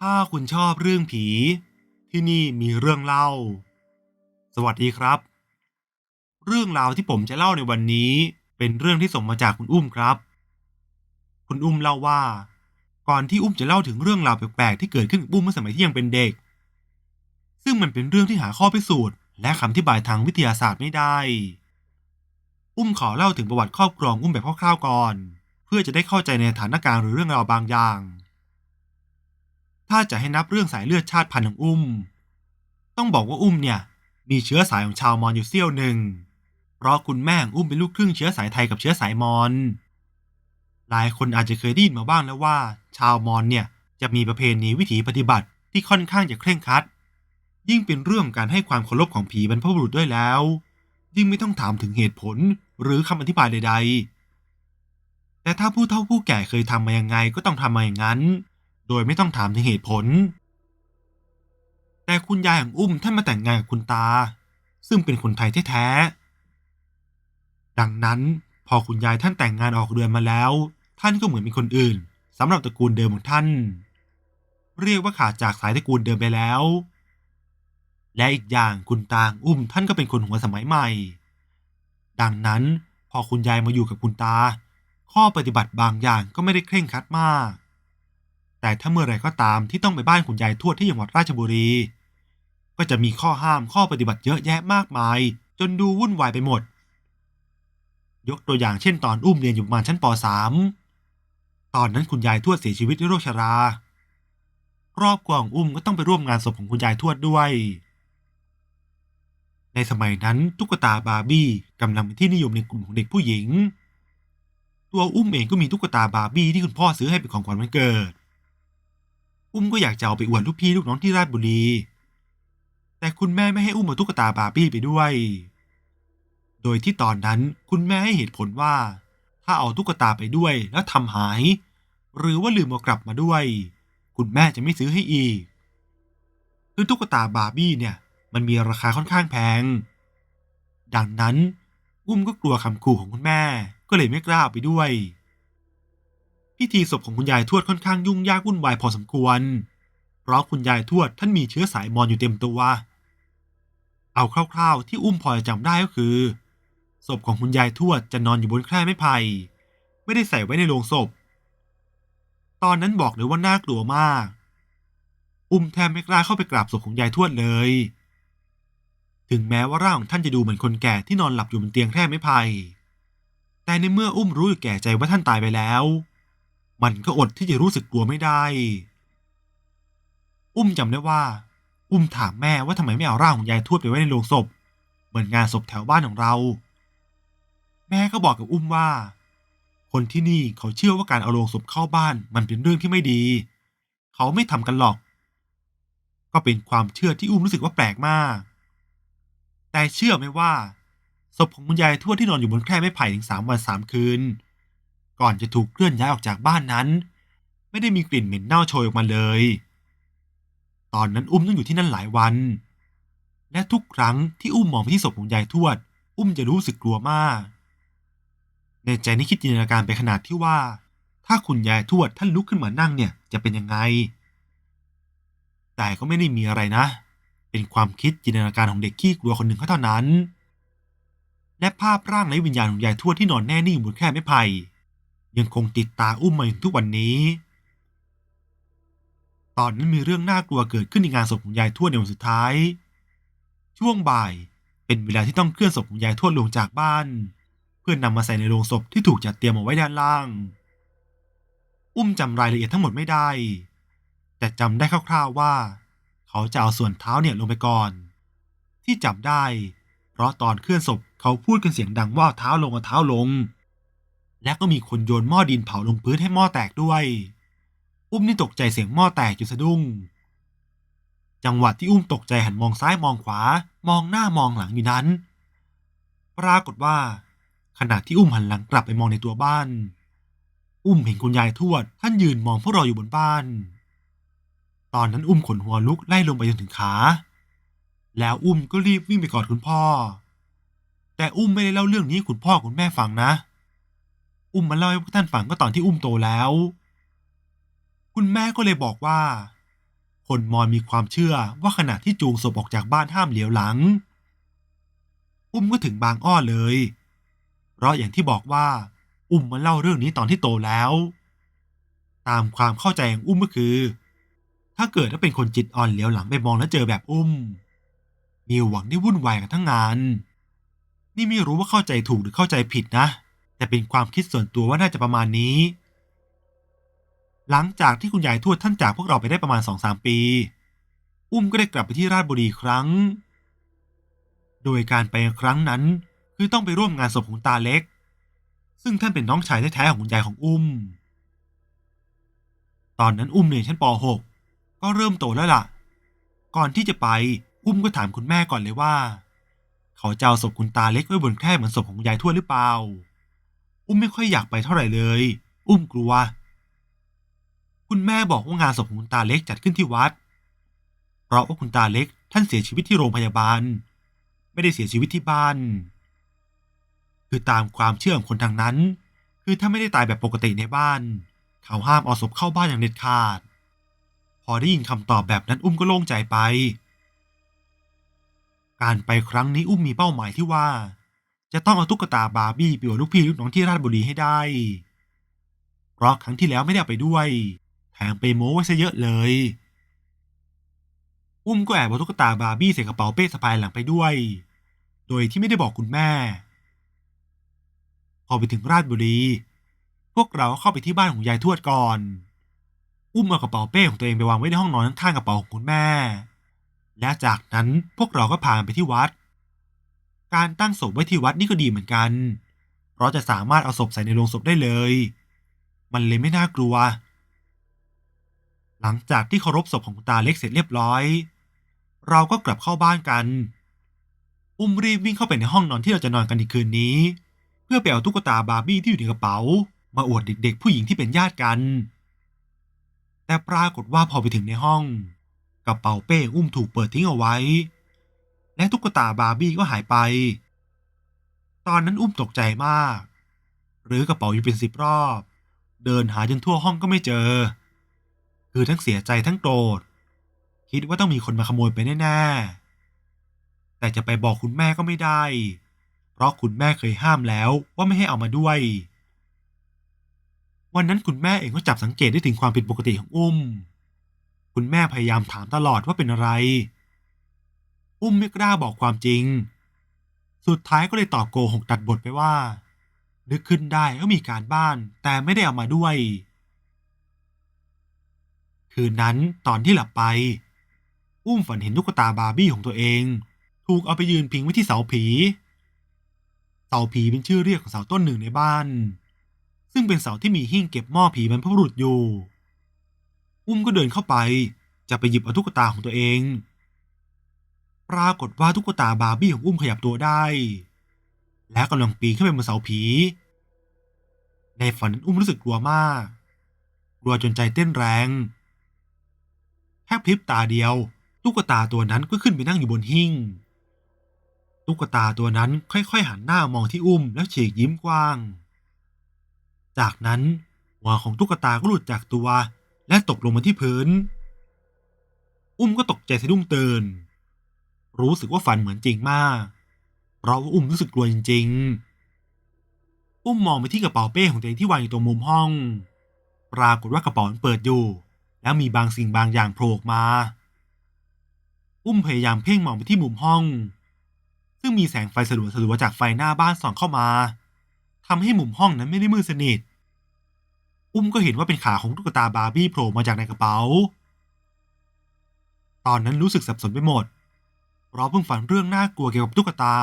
ถ้าคุณชอบเรื่องผี ที่นี่มีเรื่องเล่า สวัสดีครับ เรื่องราวที่ผมจะเล่าในวันนี้ เป็นเรื่องที่ส่งมาจากคุณอุ้มครับ คุณอุ้มเล่าว่า ก่อนที่อุ้มจะเล่าถึงเรื่องราวแปลกๆที่เกิดขึ้นกับอุ้มเมื่อสมัยที่ยังเป็นเด็ก ซึ่งมันเป็นเรื่องที่หาข้อพิสูจน์และคำอธิบายทางวิทยาศาสตร์ไม่ได้ อุ้มขอเล่าถึงประวัติครอบครองอุ้มแบบคร่าวๆก่อน เพื่อจะได้เข้าใจในสถานการณ์หรือเรื่องราวบางอย่าง ถ้าจะให้นับเรื่องสายเลือดชาติพันธุ์ของอุ้ม ต้องบอกว่าอุ้มเนี่ย มีเชื้อสายของชาวมอญอยู่เสี้ยวหนึ่ง เพราะคุณแม่ของอุ้มเป็นลูกครึ่งเชื้อสายไทยกับเชื้อสายมอญ หลายคนอาจจะเคยได้ยินมาบ้างแล้วว่า ชาวมอญเนี่ยจะมีประเพณีวิถีปฏิบัติที่ค่อนข้างจะเคร่งครัด ยิ่งเป็นเรื่องการให้ความเคารพของผีบรรพบุรุษด้วยแล้ว ยิ่งไม่ต้องถามถึงเหตุผลหรือคำอธิบายใด ๆ แต่ถ้าผู้เฒ่าผู้แก่เคยทำมายังไงก็ต้องทำมาอย่างนั้น โดยไม่ต้องถามถึงเหตุผล แต่คุณยายของอุ้มท่านมาแต่งงานกับคุณตา ซึ่งเป็นคนไทยแท้ๆ ดังนั้นพอคุณยายท่านแต่งงานออกเรือนมาแล้ว ท่านก็เหมือนเป็นคนอื่นสำหรับตระกูลเดิมของท่าน เรียกว่าขาดจากสายตระกูลเดิมไปแล้ว และอีกอย่างคุณตาอุ้มท่านก็เป็นคนหัวสมัยใหม่ ดังนั้นพอคุณยายมาอยู่กับคุณตา ข้อปฏิบัติบางอย่างก็ไม่ได้เคร่งครัดมาก แต่ถ้าเมื่อไรก็ตามที่ต้องไปบ้านคุณยายทวดที่จังหวัดราชบุรี ก็จะมีข้อห้ามข้อปฏิบัติเยอะแยะมากมาย จนดูวุ่นวายไปหมด ยกตัวอย่างเช่นตอนอุ้มเรียนอยู่ประมาณชั้นป .3 ตอนนั้นคุณยายทวดเสียชีวิตด้วยโรคชราครอบครัวของอุ้มก็ต้องไปร่วมงานศพของคุณยายทวดด้วย ในสมัยนั้นตุ๊กตาบาร์บี้กำลังเป็นที่นิยมในกลุ่มของเด็กผู้หญิง ตัวอุ้มเองก็มีตุ๊กตาบาร์บี้ที่คุณพ่อซื้อให้เป็นของขวัญวันเกิด อุ้มก็อยากจะเอาไปอวดลูกพี่ลูกน้องที่ราชบุรี แต่คุณแม่ไม่ให้อุ้มเอาตุ๊กตาบาร์บี้ไปด้วย โดยที่ตอนนั้นคุณแม่ให้เหตุผลว่า ถ้าเอาตุ๊กตาไปด้วยแล้วทำหาย หรือว่าลืมเอากลับมาด้วย คุณแม่จะไม่ซื้อให้อีกคือตุ๊กตาบาร์บี้เนี่ย มันมีราคาค่อนข้างแพง ดังนั้น อุ้มก็กลัวคำขู่ของคุณแม่ก็เลยไม่กล้าเอาไปด้วย พิธีศพของคุณยายทวดค่อนข้างยุ่งยากวุ่นวายพอสมควร เพราะคุณยายทวดท่านมีเชื้อสายมอญอยู่เต็มตัว เอาคร่าวๆ ที่อุ้มพอจะจำได้ก็คือ ศพของคุณยายทวดจะนอนอยู่บนแคร่ไม้ไผ่ไม่ได้ใส่ไว้ในโลงศพ ตอนนั้นบอกเลยว่าน่ากลัวมาก อุ้มแทบไม่กล้าเข้าไปกราบศพของยายทวดเลย ถึงแม้ว่าร่างของท่านจะดูเหมือนคนแก่ที่นอนหลับอยู่บนเตียงแคร่ไม้ไผ่แต่ในเมื่ออุ้มรู้อยู่แก่ใจว่าท่านตายไปแล้ว มันก็อดที่จะรู้สึกกลัวไม่ได้ อุ้มจำได้ว่า อุ้มถามแม่ว่าทำไมไม่เอาร่างของยายทวดไปไว้ในโลงศพ เหมือนงานศพแถวบ้านของเรา แม่ก็บอกกับอุ้มว่า คนที่นี่เขาเชื่อว่าการเอาโลงศพเข้าบ้านมันเป็นเรื่องที่ไม่ดี เขาไม่ทำกันหรอก ก็เป็นความเชื่อที่อุ้มรู้สึกว่าแปลกมาก แต่เชื่อไหมว่าศพของคุณยายทวดที่นอนอยู่บนแคร่ไม้ไผ่ถึงสามวันสามคืน ก่อนจะถูกเคลื่อนย้ายออกจากบ้านนั้น ไม่ได้มีกลิ่นเหม็นเน่าโชยออกมาเลย ตอนนั้นอุ้มต้องอยู่ที่นั่นหลายวัน และทุกครั้งที่อุ้มมองไปที่ศพของยายทวด อุ้มจะรู้สึกกลัวมาก ในใจนี่คิดจินตนาการไปขนาดที่ว่า ถ้าคุณยายทวดท่านลุกขึ้นมานั่งเนี่ยจะเป็นยังไง แต่ก็ไม่ได้มีอะไรนะ เป็นความคิดจินตนาการของเด็กขี้กลัวคนหนึ่งเขาเท่านั้นและภาพร่างไร้วิญญาณของยายทวดที่นอนแน่นิ่งบนแคร่ไม้ไผ่ ยังคงติดตาอุ้มมาถึงทุกวันนี้ ตอนนั้นมีเรื่องน่ากลัวเกิดขึ้นในงานศพของยายทวดในวันสุดท้าย ช่วงบ่ายเป็นเวลาที่ต้องเคลื่อนศพของยายทวดลงจากบ้าน เพื่อนนำมาใส่ในโลงศพที่ถูกจัดเตรียมเอาไว้ด้านล่าง อุ้มจำรายละเอียดทั้งหมดไม่ได้ แต่จำได้คร่าวๆว่า เขาจะเอาส่วนเท้าเนี่ยลงไปก่อน ที่จำได้ เพราะตอนเคลื่อนศพเขาพูดกันเสียงดังว่าเท้าลงเอาเท้าลง และก็มีคนโยนหม้อดินเผาลงพื้นให้หม้อแตกด้วย อุ้มนี่ตกใจเสียงหม้อแตกจนสะดุ้ง จังหวะที่อุ้มตกใจหันมองซ้ายมองขวามองหน้ามองหลังอยู่นั้น ปรากฏว่า ขณะที่อุ้มหันหลังกลับไปมองในตัวบ้าน อุ้มเห็นคุณยายทวดท่านยืนมองพวกเราอยู่บนบ้าน ตอนนั้นอุ้มขนหัวลุกไล่ลงไปจนถึงขา แล้วอุ้มก็รีบวิ่งไปกอดคุณพ่อ แต่อุ้มไม่ได้เล่าเรื่องนี้คุณพ่อคุณแม่ฟังนะ อุ้มมาเล่าให้พวกท่านฟังก็ตอนที่อุ้มโตแล้ว คุณแม่ก็เลยบอกว่า คนมอญมีความเชื่อว่าขณะที่จูงศพออกจากบ้านห้ามเหลียวหลัง อุ้มก็ถึงบางอ้อเลย เพราะอย่างที่บอกว่า อุ้มมาเล่าเรื่องนี้ตอนที่โตแล้ว ตามความเข้าใจของอุ้มก็คือ ถ้าเกิดถ้าเป็นคนจิตอ่อนเหลียวหลังไปมองแล้วเจอแบบอุ้ม มีหวังได้วุ่นวายกันทั้งงาน นี่ไม่รู้ว่าเข้าใจถูกหรือเข้าใจผิดนะ แต่เป็นความคิดส่วนตัวว่าน่าจะประมาณนี้ หลังจากที่คุณยายทวดท่านจากพวกเราไปได้ประมาณสองสามปี อุ้มก็ได้กลับไปที่ราชบุรีครั้ง โดยการไปครั้งนั้นคือต้องไปร่วมงานศพของตาเล็ก ซึ่งท่านเป็นน้องชายแท้ๆของคุณยายของอุ้ม ตอนนั้นอุ้มเรียนชั้นป .6 ก็เริ่มโตแล้วล่ะ ก่อนที่จะไปอุ้มก็ถามคุณแม่ก่อนเลยว่า เขาจะเอาศพคุณตาเล็กไว้บนแคร่เหมือนศพของยายทวดหรือเปล่า อุ้มไม่ค่อยอยากไปเท่าไหร่เลย อุ้มกลัว คุณแม่บอกว่างานศพของคุณตาเล็กจัดขึ้นที่วัด เพราะว่าคุณตาเล็กท่านเสียชีวิตที่โรงพยาบาล ไม่ได้เสียชีวิตที่บ้าน คือตามความเชื่อของคนทางนั้น คือถ้าไม่ได้ตายแบบปกติในบ้าน เขาห้ามเอาศพเข้าบ้านอย่างเด็ดขาด พอได้ยินคำตอบแบบนั้นอุ้มก็โล่งใจไป การไปครั้งนี้อุ้มมีเป้าหมายที่ว่า จะต้องเอาตุ๊กตาบาร์บี้ไปอวดลูกพี่ลูกน้องที่ราชบุรีให้ได้ เพราะครั้งที่แล้วไม่ได้ไปด้วยแถมไปโม้ไว้ซะเยอะเลย อุ้มก็แอบเอาตุ๊กตาบาร์บี้ใส่กระเป๋าเป้สะพายหลังไปด้วย โดยที่ไม่ได้บอกคุณแม่ พอไปถึงราชบุรี พวกเราเข้าไปที่บ้านของยายทวดก่อน อุ้มเอากระเป๋าเป้ของตัวเองไปวางไว้ในห้องนอนข้างๆกระเป๋าของคุณแม่ และจากนั้นพวกเราก็พาไปที่วัด การตั้งศพไว้ที่วัดนี่ก็ดีเหมือนกัน เพราะจะสามารถเอาศพใส่ในโลงศพได้เลย มันเลยไม่น่ากลัว หลังจากที่เคารพศพของคุณตาเล็กเสร็จเรียบร้อย เราก็กลับเข้าบ้านกัน อุ้มรีบวิ่งเข้าไปในห้องนอนที่เราจะนอนกันอีคืนนี้ เพื่อไปเอาตุ๊กตาบาร์บี้ที่อยู่ในกระเป๋า มาอวดเด็ก ๆ ผู้หญิงที่เป็นญาติกัน แต่ปรากฏว่าพอไปถึงในห้องกระเป๋าเป้อุ้มถูกเปิดทิ้งเอาไว้ และตุ๊กตาบาร์บี้ก็หายไป ตอนนั้นอุ้มตกใจมาก หรือกระเป๋าอยู่เป็นสิบรอบ เดินหาจนทั่วห้องก็ไม่เจอ คือทั้งเสียใจทั้งโกรธ คิดว่าต้องมีคนมาขโมยไปแน่ๆ แต่จะไปบอกคุณแม่ก็ไม่ได้ เพราะคุณแม่เคยห้ามแล้วว่าไม่ให้เอามาด้วย วันนั้นคุณแม่เองก็จับสังเกตได้ถึงความผิดปกติของอุ้ม คุณแม่พยายามถามตลอดว่าเป็นอะไร อุ้มไม่กล้าบอกความจริง สุดท้ายก็เลยตอบโกหกตัดบทไปว่า นึกขึ้นได้ว่ามีการบ้าน แต่ไม่ได้เอามาด้วย คืนนั้นตอนที่หลับไป อุ้มฝันเห็นตุ๊กตาบาร์บี้ของตัวเอง ถูกเอาไปยืนพิงไว้ที่เสาผี เสาผีเป็นชื่อเรียกของเสาต้นหนึ่งในบ้าน ซึ่งเป็นเสาที่มีหิ้งเก็บหม้อผีบรรพบุรุษอยู่ อุ้มก็เดินเข้าไปจะไปหยิบเอาตุ๊กตาของตัวเอง ปรากฏว่าตุ๊กตาบาร์บี้ของอุ้มขยับตัวได้ และกำลังปีนขึ้นไปบนเสาผี ในฝันนั้นอุ้มรู้สึกกลัวมากกลัวจนใจเต้นแรง แค่พริบตาเดียว ตุ๊กตาตัวนั้นก็ขึ้นไปนั่งอยู่บนหิ้งตุ๊กตาตัวนั้นค่อยๆ หันหน้ามองที่อุ้มแล้วฉีกยิ้มกว้าง จากนั้นหัวของตุ๊กตาก็หลุดจากตัว และตกลงมาที่พื้น อุ้มก็ตกใจสะดุ้งตื่น รู้สึกว่าฝันเหมือนจริงมาก เพราะว่าอุ้มรู้สึกกลัวจริง ๆ อุ้มมองไปที่กระเป๋าเป้ของตัวเองที่วางอยู่ตรงมุมห้อง ปรากฏว่ากระเป๋ามันเปิดอยู่ แล้วมีบางสิ่งบางอย่างโผล่ออกมา อุ้มพยายามเพ่งมองไปที่มุมห้อง ซึ่งมีแสงไฟสลัวสลัวๆจากไฟหน้าบ้านส่องเข้ามาทำให้มุมห้องนั้นไม่ได้มืดสนิท อุ้มก็เห็นว่าเป็นขาของตุ๊กตาบาร์บี้โผล่มาจากในกระเป๋า ตอนนั้นรู้สึกสับสนไปหมด เราเพิ่งฝันเรื่องน่ากลัวเกี่ยวกับตุ๊กตา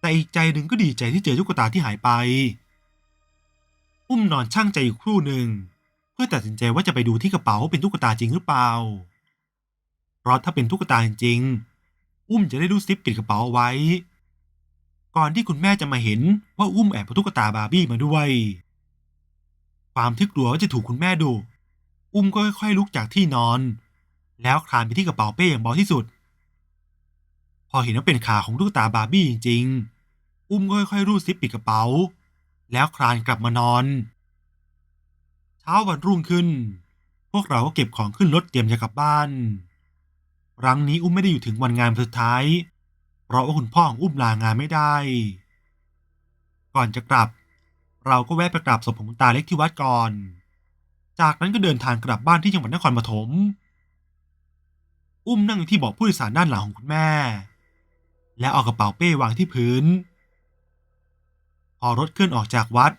แต่อีกใจหนึ่งก็ดีใจที่เจอตุ๊กตาที่หายไป อุ้มนอนช่างใจอยู่ครู่หนึ่ง เพื่อตัดสินใจว่าจะไปดูที่กระเป๋าว่าเป็นตุ๊กตาจริงหรือเปล่า เพราะถ้าเป็นตุ๊กตาจริง อุ้มจะได้ดูซิปปิดกระเป๋าไว้ ก่อนที่คุณแม่จะมาเห็นว่าอุ้มแอบเอาตุ๊กตาบาร์บี้มาด้วย ความที่กลัวว่าจะถูกคุณแม่ดุอุ้มก็ค่อยๆลุกจากที่นอน แล้วคลานไปที่กระเป๋าเป้อย่างเบาที่สุด อเห็นว่าเป็นขาของตุ๊กตาบาร์บี้จริงๆ อุ้มก็ค่อยๆรูดซิปปิดกระเป๋า แล้วคลานกลับมานอน เช้าวันรุ่งขึ้น พวกเราก็เก็บของขึ้นรถเตรียมจะกลับบ้าน ครั้งนี้อุ้มไม่ได้อยู่ถึงวันงานสุดท้าย เพราะว่าคุณพ่อของอุ้มลางานไม่ได้ ก่อนจะกลับ เราก็แวะไปกราบศพของตาเล็กที่วัดก่อน จากนั้นก็เดินทางกลับบ้านที่จังหวัดนครปฐม อุ้มนั่งอยู่ที่เบาะผู้โดยสารด้านหลังของคุณแม่ และเอากระเป๋าเป้วางที่พื้น พอรถเคลื่อนออกจากวัด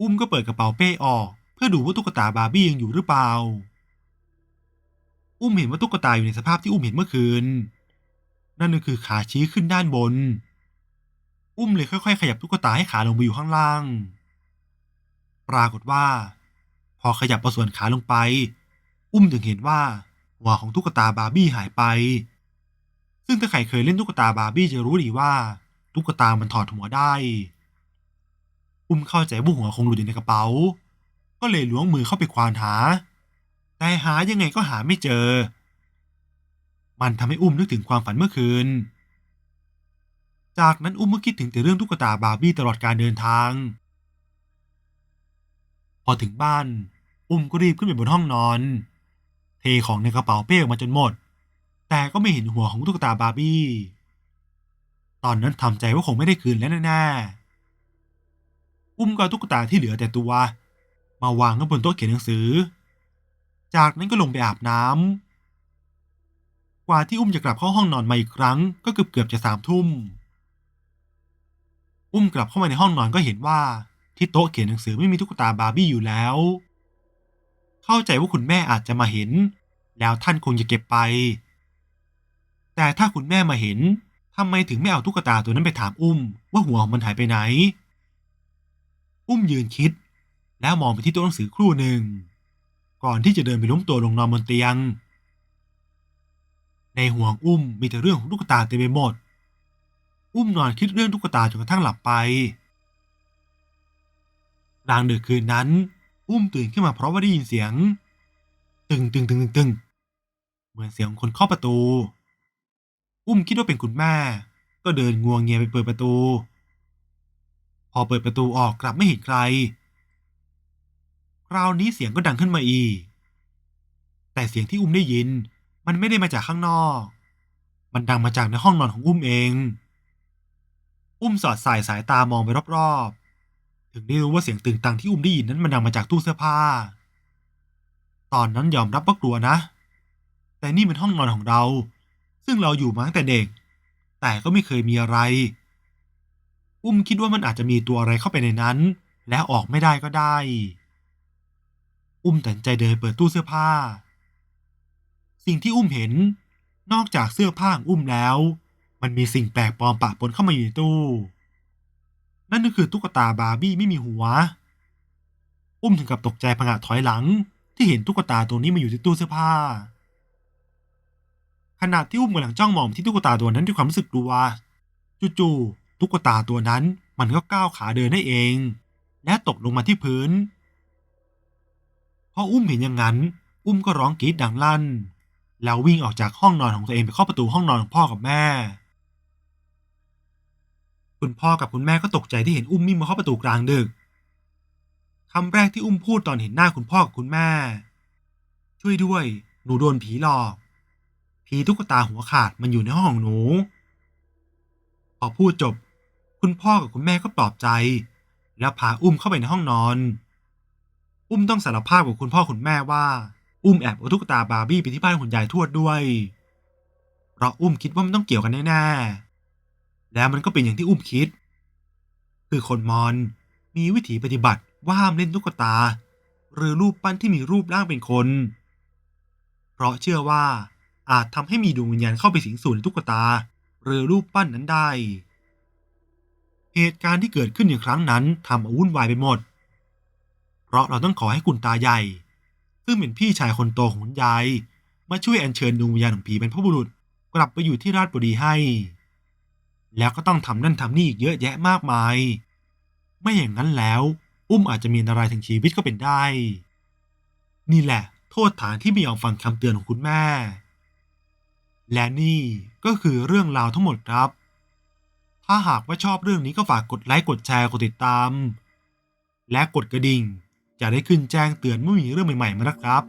อุ้มก็เปิดกระเป๋าเป้ออก เพื่อดูว่าตุ๊กตาบาร์บี้ยังอยู่หรือเปล่า อุ้มเห็นว่าตุ๊กตาอยู่ในสภาพที่อุ้มเห็นเมื่อคืน นั่นก็คือขาชี้ขึ้นด้านบน อุ้มเลยค่อย ๆ ขยับตุ๊กตาให้ขาลงไปอยู่ข้างล่าง ปรากฏว่า พอขยับเอาส่วนขาลงไป อุ้มถึงเห็นว่าหัวของตุ๊กตาบาร์บี้หายไป ซึ่งถ้าใครเคยเล่นตุ๊กตาบาร์บี้จะรู้ดีว่า ตุ๊กตามันถอดหัวได้ อุ้มเข้าใจว่าหัวคงหลุดอยู่ในกระเป๋า ก็เลยล้วงมือเข้าไปควานหา แต่หายังไงก็หาไม่เจอ มันทำให้อุ้มนึกถึงความฝันเมื่อคืน จากนั้นอุ้มก็คิดถึงแต่เรื่องตุ๊กตาบาร์บี้ตลอดการเดินทาง พอถึงบ้าน อุ้มก็รีบขึ้นไปบนห้องนอน เทของในกระเป๋าเป้ออกมาจนหมด แต่ก็ไม่เห็นหัวของตุ๊กตาบาร์บี้ ตอนนั้นทำใจว่าคงไม่ได้คืนแล้วแน่ๆอุ้มก็ตุ๊กตาที่เหลือแต่ตัว มาวางไว้บนโต๊ะเขียนหนังสือ จากนั้นก็ลงไปอาบน้ำกว่าที่อุ้มจะกลับเข้าห้องนอนมาอีกครั้ง ก็เกือบเกือบๆจะสามทุ่ม อุ้มกลับเข้ามาในห้องนอนก็เห็นว่าที่โต๊ะเขียนหนังสือไม่มีตุ๊กตาบาร์บี้อยู่แล้ว เข้าใจว่าคุณแม่อาจจะมาเห็น แล้วท่านคงจะเก็บไป แต่ถ้าคุณแม่มาเห็นทำไมถึงไม่เอาตุ๊กตาตัวนั้นไปถามอุ้ม ว่าหัวของมันหายไปไหน อุ้มยืนคิด แล้วมองไปที่ต๊ะหนังสือครู่หนึ่ง ก่อนที่จะเดินไปล้มตัวลงนอนบนเตียง ในห่วงอุ้มมีแต่เรื่องของตุ๊กตาเต็มไปหมด อุ้มนอนคิดเรื่องตุ๊กตาจนกระทั่งหลับไปกลางดึกคืนนั้น อุ้มตื่นขึ้นมาเพราะว่าได้ยินเสียง ตึงตึงตึงตึงตึงเหมือนเสียงคนเคาะประตู อุ้มคิดว่าเป็นคุณแม่ ก็เดินงวงเงียไปเปิดประตู พอเปิดประตูออกกลับไม่เห็นใคร คราวนี้เสียงก็ดังขึ้นมาอีก แต่เสียงที่อุ้มได้ยิน มันไม่ได้มาจากข้างนอก มันดังมาจากในห้องนอนของอุ้มเอง อุ้มสอดสายสายตามองไปรอบๆ ถึงได้รู้ว่าเสียงตึงตังที่อุ้มได้ยินนั้นมันดังมาจากตู้เสื้อผ้า ตอนนั้นยอมรับว่ากลัวนะ แต่นี่เป็นห้องนอนของเรา ซึ่งเราอยู่มาตั้งแต่เด็ก แต่ก็ไม่เคยมีอะไร อุ้มคิดว่ามันอาจจะมีตัวอะไรเข้าไปในนั้น แล้วออกไม่ได้ก็ได้ อุ้มตัดสินใจเดินเปิดตู้เสื้อผ้า สิ่งที่อุ้มเห็น นอกจากเสื้อผ้าองอุ้มแล้ว มันมีสิ่งแปลกปลอมปะปนเข้ามาอยู่ในตู้ นั่นก็คือตุ๊กตาบาร์บี้ไม่มีหัว อุ้มถึงกับตกใจผงะถอยหลังที่เห็นตุ๊กตาตัวนี้มาอยู่ที่ตู้เสื้อผ้า ขณะที่อุ้มกำลังจ้องมองที่ตุ๊กตาตัวนั้นด้วยความรู้สึกกลัว จู่ๆตุ๊กตาตัวนั้นมันก็ก้าวขาเดินได้เอง และตกลงมาที่พื้นพออุ้มเห็นอย่างนั้น อุ้มก็ร้องกรีดดังลั่น แล้ววิ่งออกจากห้องนอนของตัวเองไปเข้าประตูห้องนอนของพ่อกับแม่ คุณพ่อกับคุณแม่ก็ตกใจที่เห็นอุ้มวิ่งมาเข้าประตูกลางดึกคำแรกที่อุ้มพูดตอนเห็นหน้าคุณพ่อกับคุณแม่ ช่วยด้วย หนูโดนผีหลอก ผีตุ๊กตาหัวขาดมันอยู่ในห้องของหนู พอพูดจบ คุณพ่อกับคุณแม่ก็ปลอบใจ แล้วพาอุ้มเข้าไปในห้องนอน อุ้มต้องสารภาพกับคุณพ่อคุณแม่ว่า อุ้มแอบเอาตุ๊กตาบาร์บี้ไปที่บ้านคุณยายทวดด้วยเพราะอุ้มคิดว่ามันต้องเกี่ยวกันแน่ๆแล้วมันก็เป็นอย่างที่อุ้มคิด คือคนมอญมีวิถีปฏิบัติว่าห้ามเล่นตุ๊กตา หรือรูปปั้นที่มีรูปร่างเป็นคน เพราะเชื่อว่า อาจทำให้มีดวงวิญญาณเข้าไปสิงสู่ในตุ๊กตา หรือรูปปั้นนั้นได้ เหตุการณ์ที่เกิดขึ้นในครั้งนั้นทำเอาวุ่นวายไปหมด เพราะเราต้องขอให้คุณตาใหญ่ ซึ่งเป็นพี่ชายคนโตของคุณยายมาช่วยอัญเชิญดวงวิญญาณของผีเป็นพบุรุษกลับไปอยู่ที่ราชบุรีให้ แล้วก็ต้องทำนั่นทำนี่อีกเยอะแยะมากมาย ไม่อย่างนั้นแล้ว อุ้มอาจจะมีอันตรายถึงชีวิตก็เป็นได้ นี่แหละ โทษฐานที่ไม่ยอมฟังคำเตือนของคุณแม่ และนี่ก็คือเรื่องราวทั้งหมดครับ ถ้าหากว่าชอบเรื่องนี้ก็ฝากกดไลค์กดแชร์กดติดตาม และกดกระดิ่ง จะได้ขึ้นแจ้งเตือนเมื่อมีเรื่องใหม่ๆมานะครับ